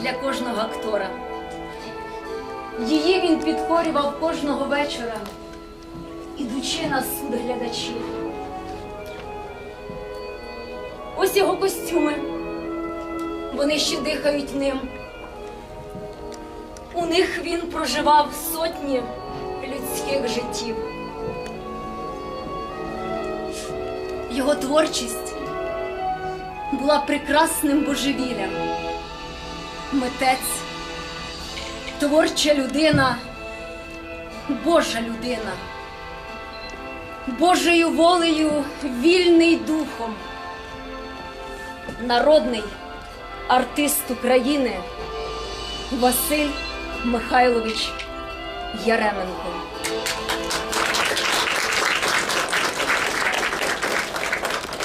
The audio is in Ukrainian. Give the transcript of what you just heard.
для кожного актора. Її він підкорював кожного вечора, ідучи на суд глядачів. Ось його костюми. Вони ще дихають ним. У них він проживав сотні людських життів. Його творчість була прекрасним божевіллям. Митець, творча людина, Божа людина, Божою волею вільний духом, народний артист України Василь Михайлович Яременко.